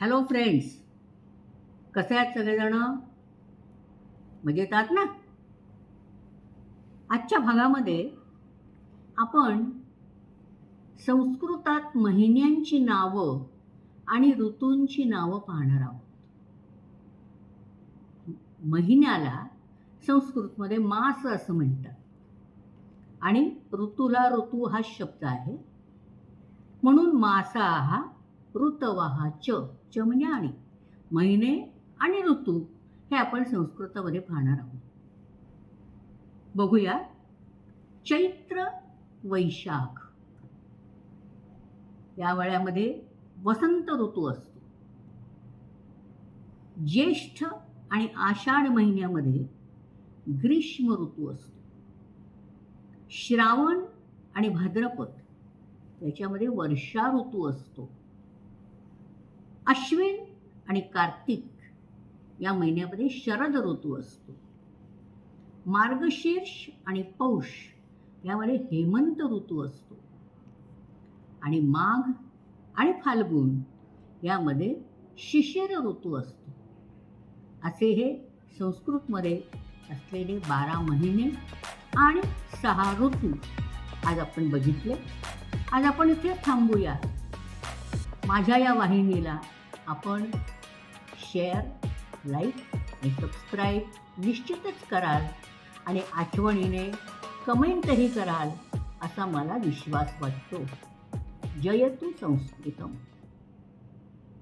Hello friends कसे आहेत सगळेजण? मजेत आहात ना? आजच्या भागामध्ये आपण संस्कृतात महिन्यांची नावं आणि ऋतूंची नावं पाहणार आहोत. महिन्याला संस्कृतमध्ये मास असं म्हणतात. आणि ऋतूला ऋतू हा शब्द आहे. म्हणून मासा हा ऋतवाहा च च म्हणजे आणि महिने आणि ऋतू हे आपण संस्कृतामध्ये पाहणार आहोत. बघूया. चैत्र वैशाख. या वळ्यामध्ये वसंत ऋतू असतो. ज्येष्ठ आणि आषाढ महिन्यामध्ये ग्रीष्म ऋतू असतो. श्रावण आणि भाद्रपद याच्यामध्ये वर्षा ऋतू असतो. अश्विन आणि कार्तिक या महिन्यामध्ये शरद ऋतू असतो. मार्गशीर्ष आणि पौष यामध्ये हेमंत ऋतू असतो. आणि माघ आणि फाल्गुन यामध्ये शिशिर ऋतू असतो. असे हे संस्कृतमध्ये असलेले बारा महिने आणि सहा ऋतू आज आपण बघितले. आज आपण इथे थांबूया. माझ्या या वाहिनीला आपण शेअर लाईक आणि सबस्क्राईब निश्चितच कराल आणि आठवणीने कमेंटही कराल असा मला विश्वास वाटतो. जयतु संस्कृतम.